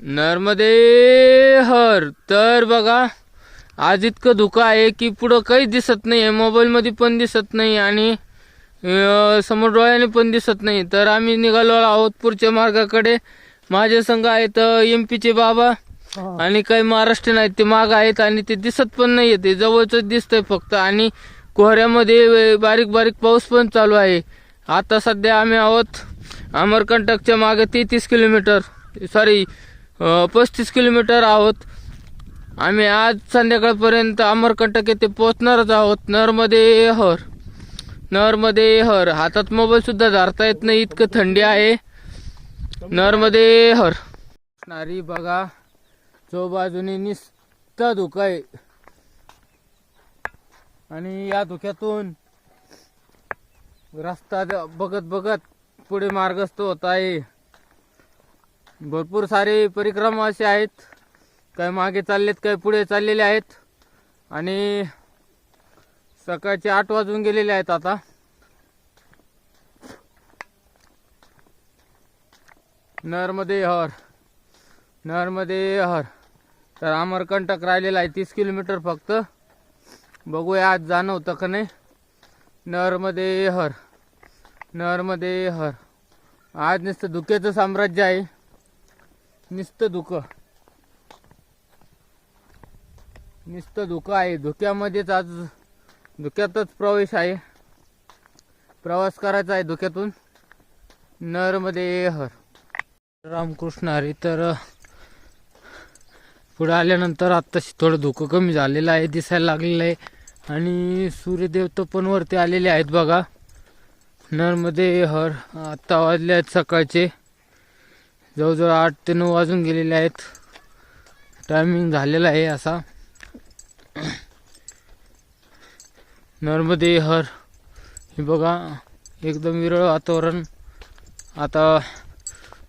नर्मदे हर तर बघा आज इतकं धुकं आहे की पुढं काहीच दिसत नाही आहे मोबाईलमध्ये पण दिसत नाही आणि समोर डोळ्याने पण दिसत नाही. तर आम्ही निघालो आहोत पुढच्या मार्गाकडे. माझे संघ आहेत एम पीचे बाबा आणि काही महाराष्ट्रीयन आहेत ते माग आहेत आणि ते दिसत पण नाही ते जवळच दिसतंय फक्त आणि कोहऱ्यामध्ये बारीक बारीक पाऊस पण चालू आहे. आता सध्या आम्ही आहोत अमरकंटकच्या मागे तेहतीस किलोमीटर. सॉरी पस्तीस किलोमीटर आहोत. आम्ही आज संध्याकाळपर्यंत अमरकंटक येथे पोहोचणारच आहोत. नरमध्ये हर. नरमध्ये हर. हातात मोबाईलसुद्धा धरता येत नाही इतकं थंडी आहे. नरमध्ये हर. नारी बघा चौबाजूने निस्ता धुका आहे. आणि या धुक्यातून रस्ता बघत बघत पुढे मार्गस्थ होत आहे. भरपूर सारे परिक्रमा असे आहेत. काही मागे चाललेत काही पुढे चाललेले आहेत. आणि सकाळचे आठ वाजून गेलेले आहेत आता. नर्मदे हर नरमध्ये हर. तर अमरकंटक राहिलेला आहे तीस किलोमीटर फक्त. बघूया आज जाणं होतं का नाही. नरमध्ये हर नरमध्ये हर. आज नुसतं धुक्याचं साम्राज्य आहे. नुसतं धुकं नुसतं धुकं आहे. धुक्यामध्येच आज धुक्यातच प्रवेश आहे. प्रवास करायचा आहे धुक्यातून. नरमध्ये हर. रामकृष्ण हरी तर पुढे आल्यानंतर आत्ताशी थोडं धुकं कमी झालेलं आहे दिसायला लागलेलं आहे. आणि सूर्यदेवता पण वरती आलेले आहेत बघा. नरमध्ये हर. आत्ता वाजले आहेत सकाळचे. जवळजवळ आठ ते नऊ वाजून गेलेले आहेत. टायमिंग झालेला आहे असा. नर्मदे हर. हे बघा एकदम विरळ वातावरण. आता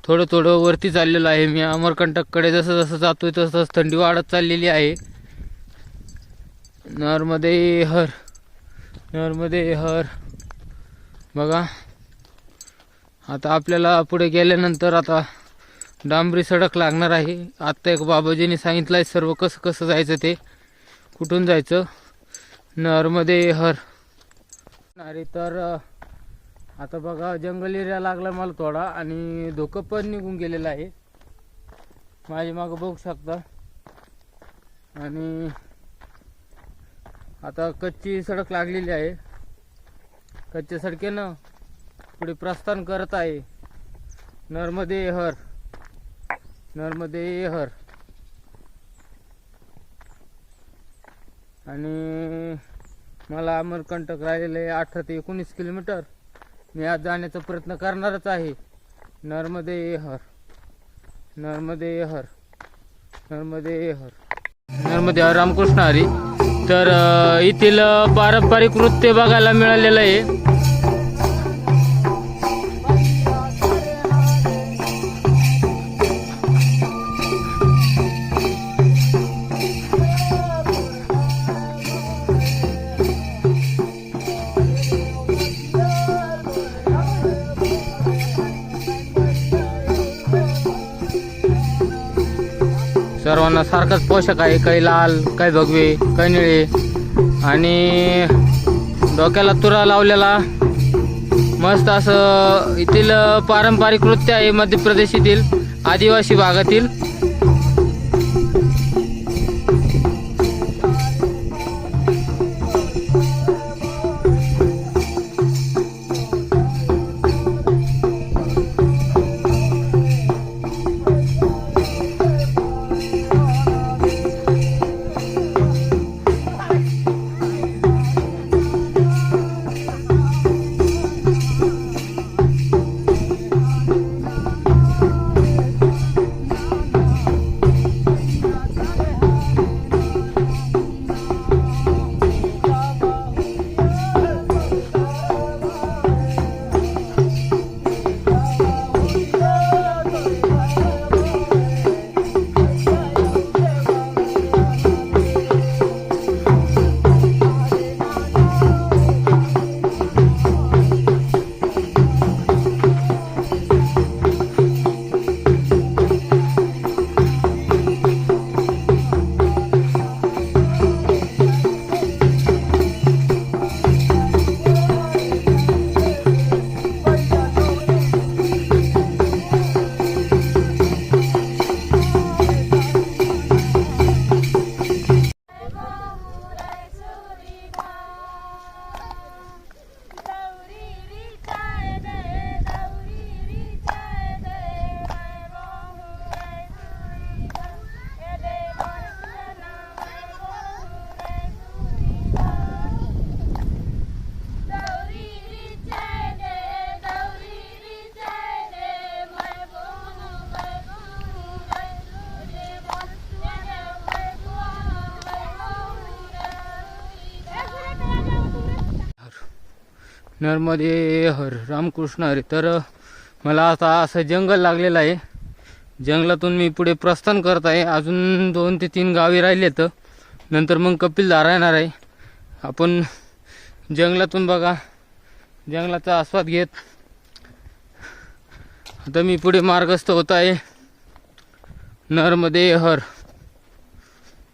थोडं थोडं वरती चाललेलं आहे मी. अमरकंटककडे जसं जसं जातोय तसं तसं थंडी वाढत चाललेली आहे. नर्मदे हर. नर्मदे हर. बघा. आता आपल्याला पुढे गेल्यानंतर आता डांबरी सडक लागणार आहे. आत्ता एक बाबाजीने सांगितलं आहे सर्व कसं कसं जायचं ते. कुठून जायचं? नरमध्ये हर. अरे तर आता बघा जंगल एरिया लागला मला थोडा आणि धोकं पण निघून गेलेलं आहे. माझ्या मागं बघू शकता. आणि आता कच्ची सडक लागलेली आहे. कच्च्या सडकेनं पुढे प्रस्थान करत आहे. नर्मदे हर. नर्मदे हर. आणि मला अमरकंटक राहिलेलं आहे अठरा ते एकोणीस किलोमीटर. मी आज जाण्याचा प्रयत्न करणारच आहे. नर्मदे हर. नर्मदे हर. नर्मदे हर. नर्मदे हर रामकृष्ण हरी. तर येथील पारंपरिक नृत्य बघायला मिळालेलं आहे. सर्वांना सारखाच पोषक आहे. काही लाल काही भगवे काही निळे. आणि डोक्याला तुरा लावलेला. मस्त असं येथील पारंपरिक नृत्य आहे मध्य प्रदेश येथील आदिवासी भागातील. नर्मदे हर रामकृष्ण हरे. तर मला आता असं जंगल लागलेलं आहे. जंगलातून मी पुढे प्रस्थान करत आहे. अजून दोन ते तीन गावी राहिलेत. नंतर मग कपिलधारा येणार आहे. आपण जंगलातून बघा. जंगलाचा आस्वाद घेत. आता मी पुढे मार्गस्थ होत आहे. नर्मदे हर.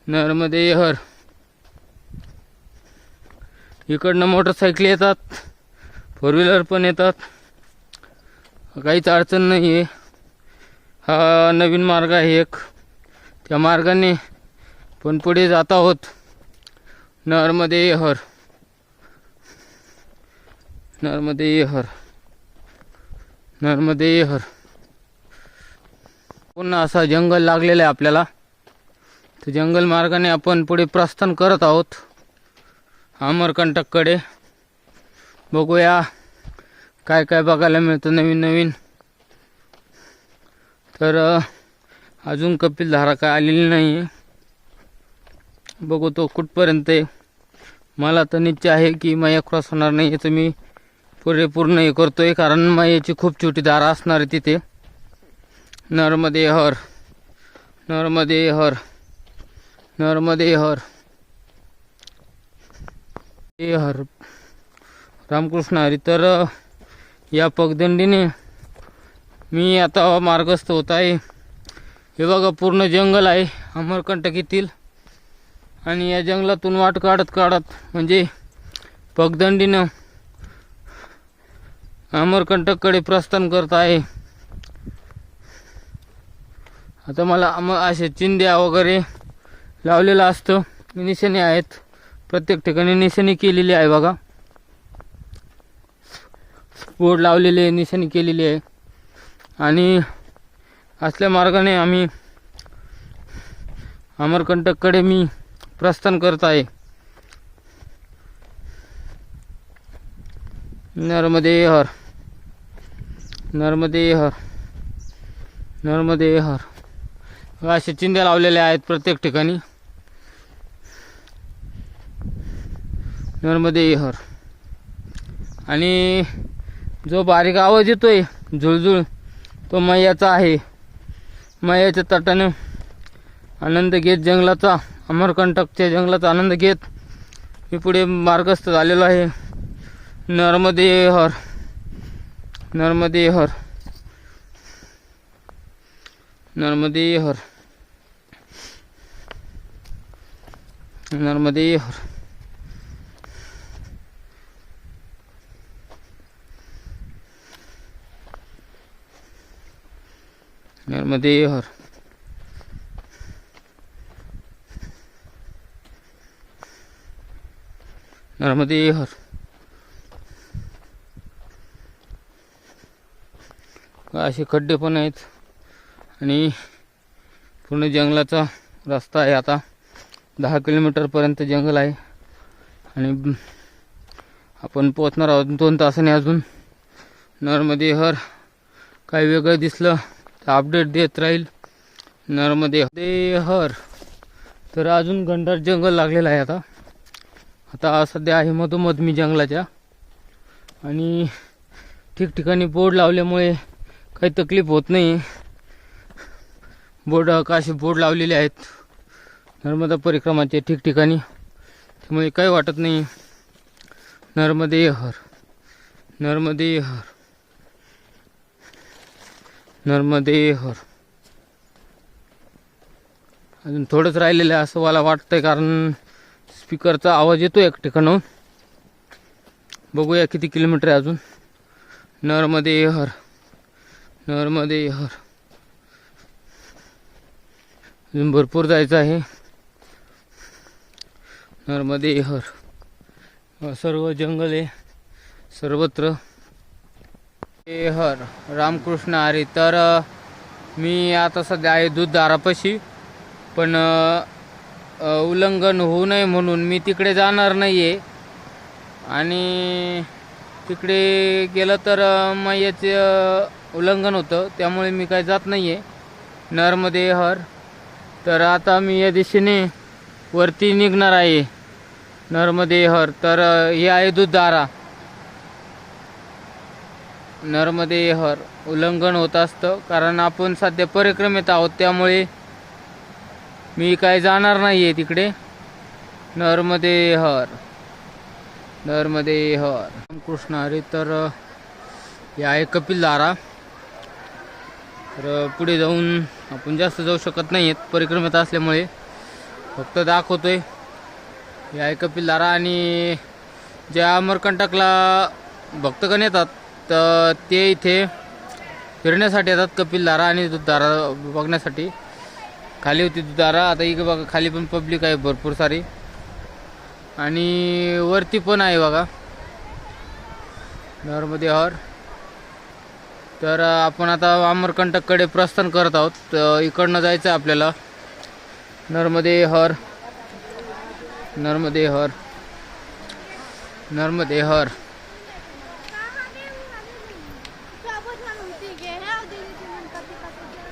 नर्मदे हर. इकडनं मोटरसायकली येतात. फोर व्हीलर पण येतात. काहीच अडचण नाही आहे हा नवीन मार्ग आहे एक. त्या मार्गाने पण पुढे जात आहोत. नर्मदे येहर नर्मदे येहर नर्मदे येहर पुन्हा असा जंगल लागलेलं आहे आपल्याला. तर जंगल मार्गाने आपण पुढे प्रस्थान करत आहोत. अमरकंटककडे बघूया काय काय बघायला मिळतं नवीन नवीन. तर अजून कपिलधारा काय आलेली नाही. आहे बघू तो कुठपर्यंत आहे. मला तर निश्चय आहे की माया क्रॉस होणार नाही याचं मी पुरेपूर्ण हे करतोय कारण मायाची खूप छोटी धारा असणार आहे तिथे. नर्मदे हर नर्मदे हर नर्मदे हर. हे हर. रामकृष्ण हरी. तर या पगदंडीने मी आता मार्गस्थ होत आहे. हे बघा पूर्ण जंगल आहे अमरकंटक येथील. आणि या जंगलातून वाट काढत काढत म्हणजे पगदंडीनं अमरकंटककडे प्रस्थान करत आहे. आता मला अम असे चिंध्या वगैरे लावलेलं असतं. निशाणी आहेत. प्रत्येक ठिकाणी निशाणी केलेली आहे बघा. बोर्ड लावलेले आहे, निशाणी केलेली आहे. आणि असल्या मार्गाने आम्ही अमरकंटककडे मी प्रस्थान करत आहे. नर्मदे हर नर्मदे हर नर्मदे हर. असे चिंध्या लावलेल्या आहेत प्रत्येक ठिकाणी. नर्मदे हर. आणि जो बारीक आवाज येतोय झुळझुळ तो मैयाचा आहे. मैयाच्या तटाने आनंद घेत जंगलाचा अमरकंटकच्या जंगलाचा आनंद घेत मी पुढे मार्गस्थ झालेलो आहे. नर्मदे हर नर्मदे हर नर्मदे हर नर्मदे हर नर्मदे हर। नर्मदे हर। असे खड्डे पण आहेत? आणि पूर्ण जंगलाचा रस्ता आहे आता. दहा किलोमीटरपर्यंत जंगल आहे. आणि आपण पोहोचणार आहोत दोन तासाने अजून. नर्मदे हर. काही वेगळं दिसलं. अपडेट देत राहील. नर्मदे. दे हर तर अजून गंडार जंगल लागलेलं आहे आता. आता सध्या आहे मधोमध मी जंगलाच्या. आणि ठिकठिकाणी बोर्ड लावल्यामुळे काही तकलीफ होत नाही. बोर्ड काशी बोर्ड लावलेले आहेत. नर्मदा परिक्रमाचे ठिकठिकाणी. त्यामुळे काही वाटत नाही. नर्मदे हर नर्मदे हर नर्मदे हर अजून थोडंच राहिलेलं आहे असं मला वाटतंय कारण स्पीकरचा आवाज येतो एक ठिकाणाहून. बघूया किती किलोमीटर आहे अजून. नर्मदे हर नर्मदे हर अजून भरपूर जायचं आहे. नर्मदे हर सर्व जंगल आहे. सर्वत्र हर. रामकृष्ण आरे तर मी आता सध्या आहे दूध दारापाशी पण उल्लंघन होऊ नये म्हणून मी तिकडे जाणार नाही आहे आणि तिकडे गेलं तर मग मैयाचे उल्लंघन होतं त्यामुळे मी काय जात नाही आहे नर्मदे हर. तर आता मी या दिशेने वरती निघणार आहे. नर्मदे हर. तर हे आहे दूधधारा नर्मदे हर उल्लंघन होत असतं कारण आपण सध्या परिक्रमेत आहोत त्यामुळे मी काय जाणार नाही आहे तिकडे. नर्मदे हर नर्मदे हर. कृष्ण हरी तर हे आहे कपिलधारा तर पुढे जाऊन आपण जास्त जाऊ शकत नाही आहेत परिक्रमेत असल्यामुळे. फक्त दाखवतोय हे आहे कपिलधारा आणि ज्या अमरकंटकला भक्तगण येतात तर ते इथे फिरण्यासाठी येतात कपिलधारा आणि दुधधारा बघण्यासाठी. खाली होती दुधारा आता इकडे बघा खाली पण पब्लिक आहे भरपूर सारी. आणि वरती पण आहे बघा. नर्मदे हर. तर आपण आता अमरकंटककडे प्रस्थान करत आहोत. तर इकडनं जायचं आहे आपल्याला. नर्मदे हर. नर्मदे हर. नर्मदे हर.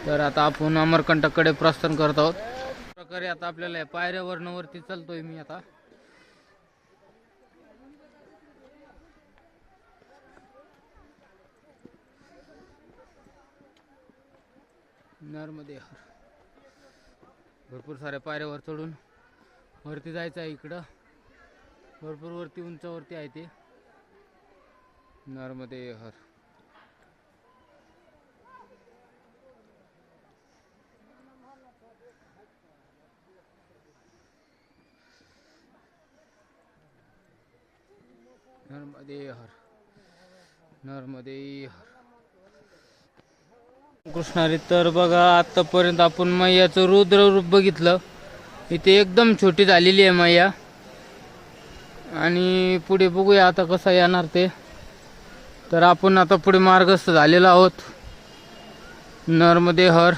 तर आता आपण अमरकंटककडे प्रस्थान करत आहोत. प्रकारे आता आपल्याला पायऱ्या पायऱ्यावरनं चालतोय मी आता. नर्मदे हर. भरपूर साऱ्या पायऱ्यावर चढून वरती जायचं आहे इकडं. भरपूर वरती उंचावरती आहे ते. नर्मदे हर. नर्मदे हर नर्मदे हर. कृष्णारी तर बघा आतापर्यंत आपण मैयाचं रुद्र रूप बघितलं. इथे एकदम छोटी झालेली आहे मैया. आणि पुढे बघूया आता कसं येणार ते. तर आपण आता पुढे मार्गस्थ झालेलो आहोत. नर्मदे हर.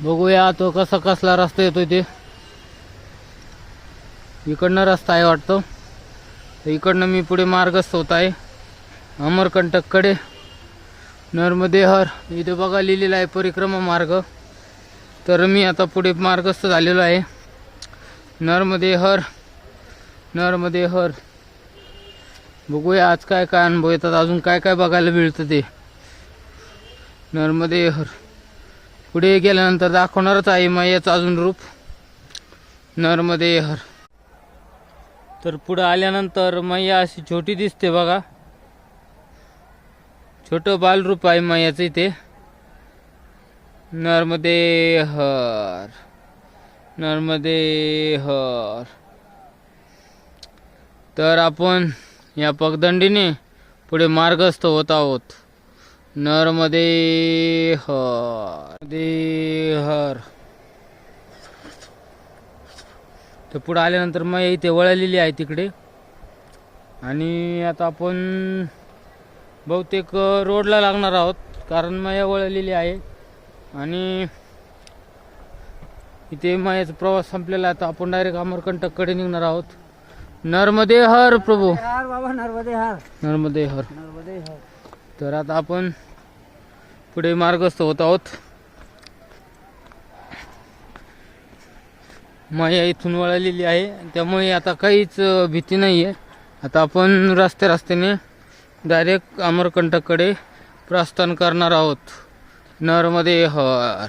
बघूया तो कसा कसला रस्ता येतोय ते. इकडनं रस्ता आहे वाटतं. तर इकडनं मी पुढे मार्गस्थ होत आहे. अमरकंटककडे. नर्मदे हर इथे बघा लिहिलेलं आहे परिक्रमा मार्ग. तर मी आता पुढे मार्गस्थ झालेलो आहे. नर्मदे हर नर्मदे हर बघूया आज काय काय अनुभव येतात. अजून काय काय बघायला मिळतं ते. नर्मदे हर पुढे गेल्यानंतर दाखवणारच आहे मायाचं अजून रूप. नर्मदे हर तर पुढं आल्यानंतर मैया अशी छोटी दिसते बघा. छोटं बालरूप आहे मैयाचं इथे. नर्मदे हर नर्मदे हर तर आपण या पगदंडीने पुढे मार्गस्थ होत आहोत. नर्मदे हर दे हर तर पुढे आल्यानंतर मग इथे वळलेली आहे तिकडे. आणि आता आपण बहुतेक रोडला लागणार आहोत कारण माया वळलेली आहे. आणि इथे मायाचा प्रवास संपलेला आहे आता आपण डायरेक्ट अमरकंटककडे निघणार आहोत. नर्मदे हर प्रभू. हार बाबा नर्मदे हार नर्मदे हर नर्मदे हार तर आता आपण पुढे मार्गस्थ होत आहोत. माया इथून वळलेली आहे. त्यामुळे आता काहीच भीती नाही आहे आता आपण रस्त्या रस्त्याने डायरेक्ट अमरकंटककडे प्रस्थान करणार आहोत. नर्मदे हर.